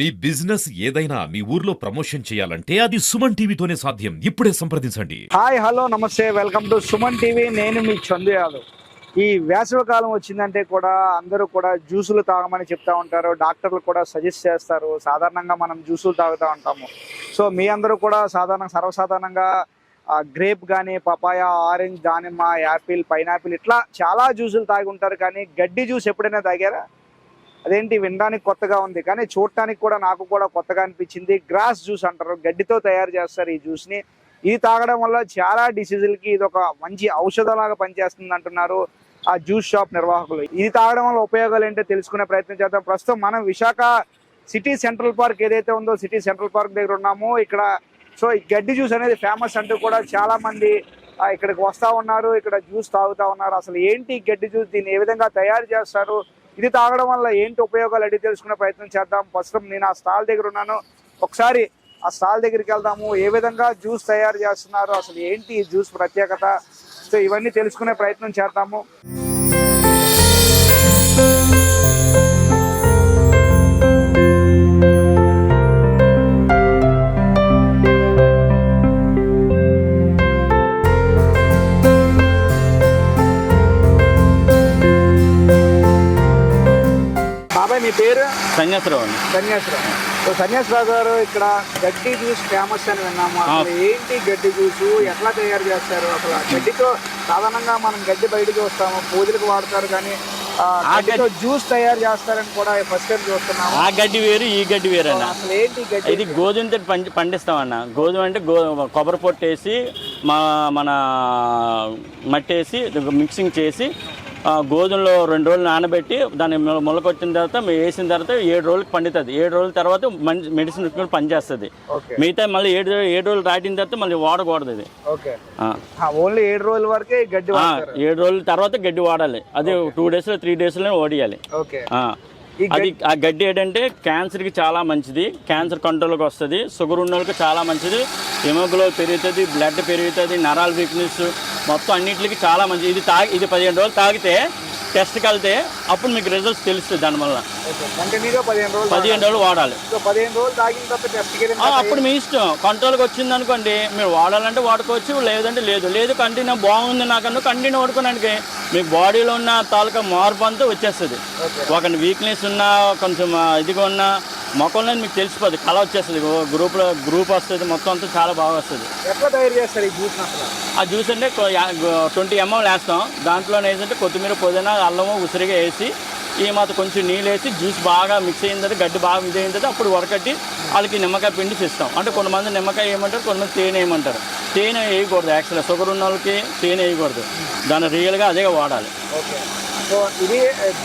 మీ business ఏదైనా మీ ఊర్లో promotion చేయాలంటే అది సుమన్ టీవీతోనే సాధ్యం. ఇప్పుడే సంప్రదించండి. హాయ్ హలో నమస్తే వెల్కమ్ టు సుమన్ టీవీ. నేను మీ చందు యాదవ్ ఈ వేసవి కాలం వచ్చిందంటే కూడా అందరూ కూడా జ్యూసులు తాగమని చెప్తా ఉంటారు. డాక్టర్లు కూడా సజెస్ట్ చేస్తారు. సాధారణంగా మనం జ్యూసులు తాగుతూ ఉంటాము. సో మీ అందరూ కూడా సాధారణ సర్వసాధారణంగా గ్రేప్ కానీ పపాయ ఆరెంజ్ దానిమ్మ యాపిల్ పైనాపిల్ ఇట్లా చాలా జ్యూసులు తాగి ఉంటారు. కానీ గడ్డి జ్యూస్ ఎప్పుడైనా తాగారా? అదేంటి వినడానికి కొత్తగా ఉంది. కానీ చూడటానికి కూడా నాకు కూడా కొత్తగా అనిపించింది. గ్రాస్ జ్యూస్ అంటారు. గడ్డితో తయారు చేస్తారు ఈ జ్యూస్ని. ఇది తాగడం వల్ల చాలా డిసీజులకి ఇది ఒక మంచి ఔషధంలాగా పనిచేస్తుంది అంటున్నారు ఆ జ్యూస్ షాప్ నిర్వాహకులు. ఇది తాగడం వల్ల ఉపయోగాలు ఏంటో తెలుసుకునే ప్రయత్నం చేద్దాం. ప్రస్తుతం మనం విశాఖ సిటీ సెంట్రల్ పార్క్ ఏదైతే ఉందో సిటీ సెంట్రల్ పార్క్ దగ్గర ఉన్నామో ఇక్కడ సో ఈ గడ్డి జ్యూస్ అనేది ఫేమస్ అంటూ కూడా చాలా మంది ఇక్కడికి వస్తా ఉన్నారు. ఇక్కడ జ్యూస్ తాగుతా ఉన్నారు. అసలు ఏంటి గడ్డి జ్యూస్? దీన్ని ఏ విధంగా తయారు చేస్తారు? ఇది తాగడం వల్ల ఏంటి ఉపయోగాలు అడిగి తెలుసుకునే ప్రయత్నం చేద్దాం. ప్రస్తుతం నేను ఆ స్టాల్ దగ్గర ఉన్నాను. ఒకసారి ఆ స్టాల్ దగ్గరికి వెళ్దాము. ఏ విధంగా జ్యూస్ తయారు చేస్తున్నారు? అసలు ఏంటి ఈ జ్యూస్ ప్రత్యేకత? సో ఇవన్నీ తెలుసుకునే ప్రయత్నం చేద్దాము. పేరు? సన్యాసరావు అండి. సన్యాసరావు. సో సన్యాసరావు గారు ఇక్కడ గడ్డి జ్యూస్ ఫేమస్ అని విన్నాము. అసలు ఏంటి గడ్డి జ్యూస్? ఎట్లా తయారు చేస్తారు? అసలు గడ్డితో సాధారణంగా మనం గడ్డి బయటకు వస్తాము పూజలకు వాడతారు కానీ గడ్డితో జ్యూస్ తయారు చేస్తారని కూడా ఫస్ట్ టైం చూస్తున్నాము. ఆ గడ్డి వేరు ఈ గడ్డి వేరు అన్న. అసలు ఏంటి గడ్డి? ఇది గోధుమతో పండి పండిస్తామన్న. గోధుమ అంటే గో కొబ్బరి పొట్టు వేసి మా మన మట్టి వేసి మిక్సింగ్ చేసి గోధుమలో రెండు రోజులు నానబెట్టి దాన్ని మొలకొచ్చిన తర్వాత మేము వేసిన తర్వాత ఏడు రోజులకు పండుతుంది. ఏడు రోజుల తర్వాత మంచి మెడిసిన్ కూడా పనిచేస్తుంది. మిగతా మళ్ళీ ఏడు ఏడు రోజులు దాటిన తర్వాత మళ్ళీ వాడకూడదు ఇది. ఓన్లీ ఏడు రోజుల వరకే గడ్డి ఏడు రోజుల తర్వాత గడ్డి వాడాలి. అది టూ డేస్లో త్రీ డేస్లో ఓడియాలి. అది ఆ గడ్డి ఏంటంటే క్యాన్సర్కి చాలా మంచిది. క్యాన్సర్ కంట్రోల్కి వస్తుంది. షుగర్ ఉన్న వాళ్ళకి చాలా మంచిది. హిమోగ్లోబ్ పెరుగుతుంది బ్లడ్ పెరుగుతుంది నరాల వీక్నెస్ మొత్తం అన్నిటికి చాలా మంచిది ఇది తాగి ఇది పదిహేను రోజులు తాగితే టెస్ట్కి వెళ్తే అప్పుడు మీకు రిజల్ట్స్ తెలుస్తుంది దానివల్ల కంటిన్యూగా పదిహేను రోజులు పదిహేను రోజులు వాడాలి. సో పదిహేను రోజులు తాగిన తర్వాత టెస్ట్కి వెళ్ళిన ఆ, అప్పుడు మీ ఇష్టం. కంట్రోల్కి వచ్చింది అనుకోండి మీరు వాడాలంటే వాడుకోవచ్చు లేదంటే లేదు. లేదు కంటిన్యూ బాగుంది నాకన్నా కంటిన్యూ వాడుకోవడానికి మీ బాడీలో ఉన్న తాలూకా మార్పు అంతా వచ్చేస్తుంది. ఒక వీక్నెస్ ఉన్నా కొంచెం ఇదిగా ఉన్నా మొక్కల్లో మీకు తెలిసిపోద్ది. కళ వచ్చేస్తుంది. గ్రూప్లో గ్రూప్ వస్తుంది. మొత్తం అంతా చాలా బాగా వస్తుంది. ఎట్లా తయారు చేస్తారు ఈ జ్యూస్ ఆ జ్యూస్ అంటే ట్వంటీ ఎంఎల్ వేస్తాం. దాంట్లో వేసంటే కొత్తిమీర పుదీనా అల్లము ఉసిరిగా వేసి ఈ మాత్రం కొంచెం నీళ్ళు వేసి జ్యూస్ బాగా మిక్స్ అయిన తర్వాత గడ్డి బాగా మిక్స్ అయిన తర్వాత అప్పుడు వరకట్టి వాళ్ళకి నిమ్మకాయ పిండి ఇస్తాం అంటే కొంతమంది నిమ్మకాయ వేయమంటారు కొంతమంది తేనె వేయమంటారు తేనె వేయకూడదు యాక్చువల్గా. షుగర్ ఉన్న వాళ్ళకి తేనె వేయకూడదు. దాన్ని రియల్గా అదే వాడాలి. ఓకే. సో ఇది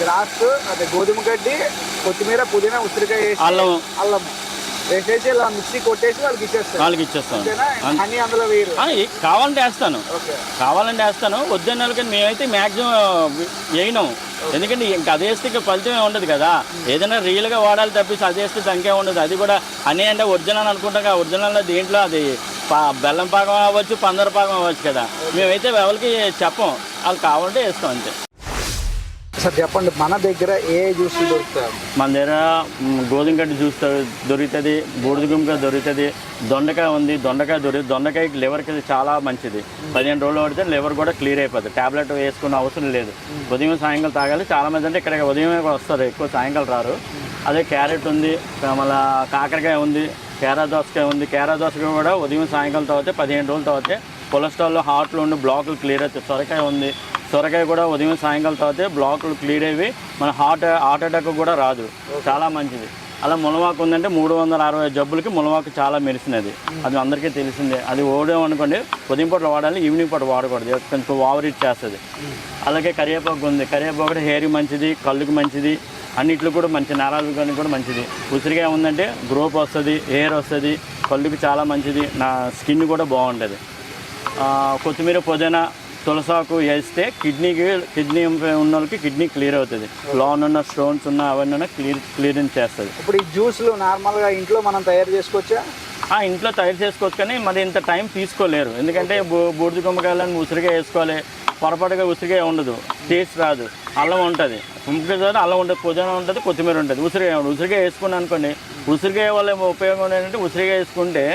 గ్రాస్ అదే గోధుమ గడ్డి కొత్తిమీర పుదీనా ఉసిరికాయ వేసి అల్లం. అల్లం. వేసేసి ఇలా మిక్సీ కొట్టేసి వాళ్ళకి ఇచ్చేస్తారు. వాళ్ళకి ఇచ్చేస్తాం అంతేనా అన్ని అందులో ఏ- కావాలంటే వేస్తాను. కావాలంటే వేస్తాను. వద్దన్న వాళ్ళకి మేమైతే మ్యాక్సిమం వేయను. ఎందుకంటే ఇంకా అది వేస్తే ఇంకా ఫలితమే ఉండదు కదా. ఏదైనా రియల్గా వాడాలి తప్పించి అది వేస్తే దానికే ఉండదు. అది కూడా అని అంటే ఒరిజినల్ అనుకుంటాం కదా. ఒరిజినల్ దేంట్లో అది పా- బెల్లం పాకం అవ్వచ్చు పందర పాకం అవ్వచ్చు కదా. మేమైతే ఎవరికి చెప్పం. వాళ్ళు కావాలంటే వేస్తాం అంతే. సార్ చెప్పండి మన దగ్గర ఏ జ్యూస్ దొరుకుతాయి? మన దగ్గర గోధుమ గడ్డి జ్యూస్ దొరుకుతుంది బూడిద దొరుకుతుంది దొండకాయ ఉంది దొండకాయ దొరికి దొండకాయకి లివర్కి చాలా మంచిది. పదిహేను రోజులు పడితే లివర్ కూడా క్లియర్ అయిపోతుంది ట్యాబ్లెట్ వేసుకున్న అవసరం లేదు. ఉదయం సాయంకాలం తాగాలి. చాలా మంది అంటే ఇక్కడ ఉదయమే వస్తారు ఎక్కువ సాయంకాలం రారు. అదే క్యారెట్ ఉంది మళ్ళీ కాకరకాయ ఉంది కేరా దోసకాయ ఉంది. కేరా దోసకాయ కూడా ఉదయం సాయంకాలం తాగితే పదిహేను రోజులు తాగితే కొలెస్ట్రాల్లో హార్ట్లో ఉండి బ్లాకులు క్లియర్ అవుతాయి. సొరకాయ ఉంది సొరకాయ కూడా ఉదయం సాయంకాలం తాగితే బ్లాకులు క్లియర్ అయ్యి మన హార్ట్ హార్ట్ అటాక్ కూడా రాదు. చాలా మంచిది. అలా మునవాకు ఉందంటే మూడు వందల అరవై జబ్బులకి మునవాకు చాలా మెడిసిన్ అది. అది అందరికీ తెలిసిందే. అది ఓడాం అనుకోండి ఉదయం పూట వాడాలి ఈవినింగ్ పూట వాడకూడదు. కొంచెం ఓవర్ ఇట్ చేస్తుంది. అలాగే కరివేపాకు ఉంది. కరివేపాకు కూడా హెయిర్కి మంచిది కళ్ళుకి మంచిది అన్నిట్లో కూడా మంచి నరాలు కానీ కూడా మంచిది. ఉసిరికాయ ఉందంటే గ్రోప్ వస్తుంది హెయిర్ వస్తుంది కళ్ళుకి చాలా మంచిది నా స్కిన్ కూడా బాగుంటుంది. కొత్తిమీర పుదీనా తులసాకు వేస్తే కిడ్నీకి కిడ్నీ ఉన్న వాళ్ళకి కిడ్నీ క్లియర్ అవుతుంది. లోన్ ఉన్న స్టోన్స్ ఉన్న అవన్నీ ఉన్న క్లియర్ క్లియరెన్స్ చేస్తుంది. ఇప్పుడు ఈ జ్యూస్లు నార్మల్గా ఇంట్లో మనం తయారు చేసుకోవచ్చా? ఆ ఇంట్లో తయారు చేసుకోవచ్చు కానీ మరి ఇంత టైం తీసుకోలేరు. ఎందుకంటే బూ బూడిద గుమ్మకాయలను ఉసిరిగా వేసుకోవాలి. పొరపాటుగా ఉసిరికాయ ఉండదు. టేస్ట్ రాదు. అల్లం ఉంటుంది. కంపల్సరీ అల్లం ఉంటుంది పుదీనా ఉంటుంది కొత్తిమీర ఉంటుంది. ఉసిరికాయ ఉండదు ఉసిరికాయ వేసుకుని అనుకోండి ఉసిరికాయ వల్ల ఉపయోగం ఏంటంటే ఉసిరికాయ వేసుకుంటే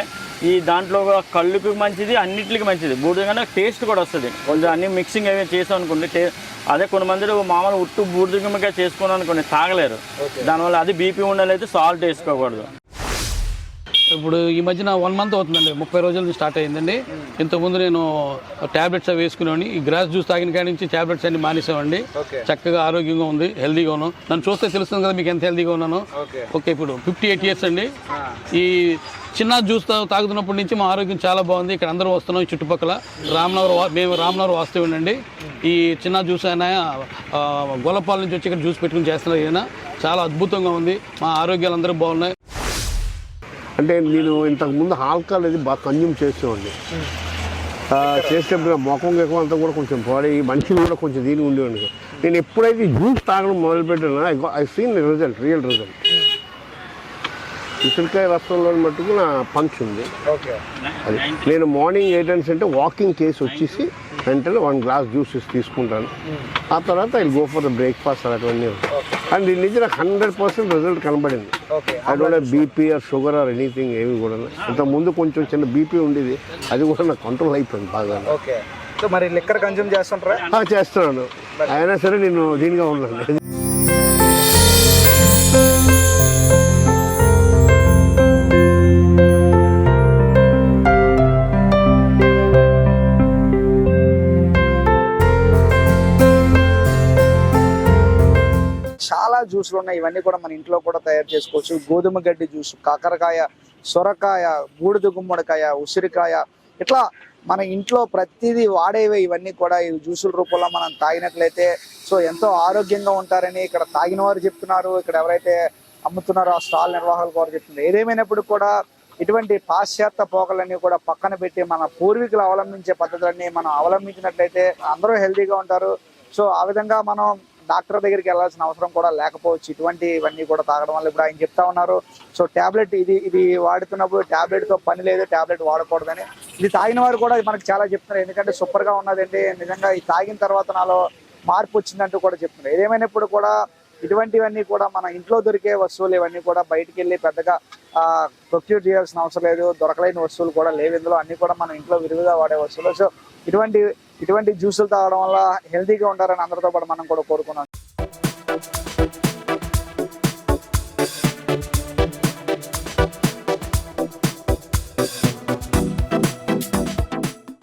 ఈ దాంట్లో కూడా కళ్ళుకి మంచిది అన్నిటికి మంచిది. బూడిద కన్నా టేస్ట్ కూడా వస్తుంది. కొంచెం అన్ని మిక్సింగ్ అవి చేసాం అనుకోండి టే అదే కొన్ని మంది మామూలు ఉట్టు బూడిద చేసుకున్నాం అనుకోండి తాగలేరు. దానివల్ల అది బీపీ ఉండాలైతే సాల్ట్ వేసుకోకూడదు. ఇప్పుడు ఈ మధ్యన వన్ మంత్ అవుతుందండి. ముప్పై రోజుల నుంచి స్టార్ట్ అయ్యిందండి. ఇంతకుముందు నేను టాబ్లెట్స్ అవి వేసుకునేవాడిని. ఈ గ్రాస్ జ్యూస్ తాగిన కాడి నుంచి టాబ్లెట్స్ అన్ని మానేసామండి ఓకే చక్కగా ఆరోగ్యంగా ఉంది హెల్దీగా ఉన్నాను. నన్ను చూస్తే తెలుస్తుంది కదా మీకు ఎంత హెల్దీగా ఉన్నాను. ఓకే ఇప్పుడు ఫిఫ్టీ ఎయిట్ ఇయర్స్ అండి ఈ చిన్న జ్యూస్ తాగుతున్నప్పటి నుంచి మా ఆరోగ్యం చాలా బాగుంది. ఇక్కడ అందరూ వస్తున్నాం ఈ చుట్టుపక్కల. రామనగర్ మేము రామనగర్ వాస్తవ్యండి ఈ చిన్న జ్యూస్ అయినా గొల్లపాల నుంచి వచ్చి ఇక్కడ జ్యూస్ పెట్టుకుని చేస్తున్నారు ఈయన. చాలా అద్భుతంగా ఉంది. మా ఆరోగ్యాలు అందరూ బాగున్నాయి. అంటే నేను ఇంతకు ముందు ఆల్కహాల్ అది బాగా కన్జ్యూమ్ చేసేవాడిని. ఆ, చేసేటప్పుడు ముఖం ఎక్కువ అంతా కూడా కొంచెం బాడీ మనుషులు కూడా కొంచెం దీని ఉండేవాడిని. నేను ఎప్పుడైతే జ్యూస్ తాగడం మొదలుపెట్టానో I I seen result real result. ఉసిరికాయ రసంలో మట్టుకు నా పంచ్ ఉంది. ఓకే. అది నేను మార్నింగ్ ఎయిట్ అన్స్ అంటే వాకింగ్ కేసు వచ్చేసి వెంటనే వన్ గ్లాస్ జ్యూసెస్ తీసుకుంటాను. ఆ తర్వాత I go for the breakfast అలాంటివన్నీ అండ్ దీని నుంచి నాకు హండ్రెడ్ పర్సెంట్ రిజల్ట్ కనబడింది. I don't BP or sugar or anything ఏమి కూడా ఇంత ముందు కొంచెం చిన్న బీపీ ఉండేది. అది కూడా నాకు కంట్రోల్ అయిపోయింది బాగా ఓకే. సో మరి లిక్కర్ కన్జ్యూమ్ చేస్తుంటారా? చేస్తున్నాను. అయినా సరే నేను దీనిగా ఉన్నాను. జ్యూస్లు ఉన్నాయి ఇవన్నీ కూడా మన ఇంట్లో కూడా తయారు చేసుకోవచ్చు. గోధుమ గడ్డి జ్యూస్ కాకరకాయ సొరకాయ బూడిద గుమ్మడికాయ ఉసిరికాయ ఇట్లా మన ఇంట్లో ప్రతిదీ వాడేవే ఇవన్నీ కూడా ఈ జ్యూసుల రూపంలో మనం తాగినట్లయితే. సో ఎంతో ఆరోగ్యంగా ఉంటారని ఇక్కడ తాగిన వారు చెప్తున్నారు. ఇక్కడ ఎవరైతే అమ్ముతున్నారో ఆ స్టాల్ నిర్వాహకులు వారు చెప్తున్నారు. ఏదేమైనప్పుడు కూడా ఇటువంటి పాశ్చాత్య పోకలన్నీ కూడా పక్కన పెట్టి మన పూర్వీకులు అవలంబించే పద్ధతులన్నీ మనం అవలంబించినట్లయితే అందరూ హెల్తీగా ఉంటారు. సో ఆ విధంగా మనం డాక్టర్ దగ్గరికి వెళ్ళాల్సిన అవసరం కూడా లేకపోవచ్చు. ఇటువంటి ఇవన్నీ కూడా తాగడం వల్ల ఇప్పుడు ఆయన చెప్తా ఉన్నారు. సో ట్యాబ్లెట్ ఇది ఇది వాడుతున్నప్పుడు ట్యాబ్లెట్తో పని లేదు ట్యాబ్లెట్ వాడకూడదని. ఇది తాగిన వారు కూడా మనకు చాలా చెప్తున్నారు. ఎందుకంటే సూపర్గా ఉన్నదండి. నిజంగా ఇది తాగిన తర్వాత నాలో మార్పు వచ్చిందంటూ కూడా చెప్తున్నారు. ఏదేమైనప్పుడు కూడా ఇటువంటివన్నీ కూడా మన ఇంట్లో దొరికే వస్తువులు ఇవన్నీ కూడా బయటికి వెళ్ళి పెద్దగా ప్రొక్యూర్ చేయాల్సిన అవసరం లేదు. దొరకలేని వస్తువులు కూడా లేవు. ఇందులో అన్నీ కూడా మనం ఇంట్లో విరివిగా వాడే వస్తువులు. సో ఇటువంటి ఇటువంటి జ్యూసులు తాగడం వల్ల హెల్తీగా ఉంటారని అందరితో పాటు మనం కూడా కోరుకున్నాం.